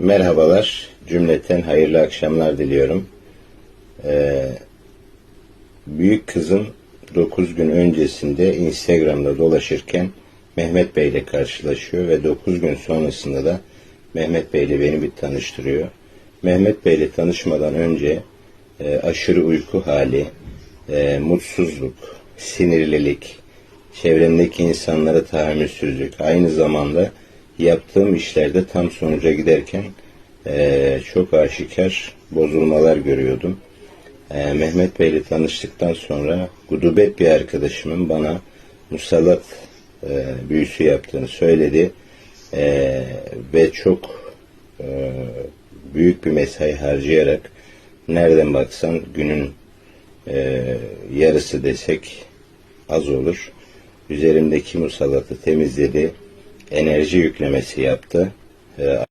Merhabalar, cümleten hayırlı akşamlar diliyorum. Ee, büyük kızım 9 gün öncesinde Instagram'da dolaşırken Mehmet Bey ile karşılaşıyor ve 9 gün sonrasında da Mehmet Bey ile beni bir tanıştırıyor. Mehmet Bey ile tanışmadan önce e, aşırı uyku hali, e, mutsuzluk, sinirlilik, çevremdeki insanlara tahammülsüzlük, aynı zamanda yaptığım işlerde tam sonuca giderken eee, çok aşikar bozulmalar görüyordum. Eee, Mehmet Bey ile tanıştıktan sonra gudubet bir arkadaşımın bana musallat eee, büyüsü yaptığını söyledi Eee, ve çok eee, büyük bir mesai harcayarak nereden baksan günün eee, yarısı desek az olur. Üzerimdeki musallatı temizledi. Enerji yüklemesi yaptı. Ee,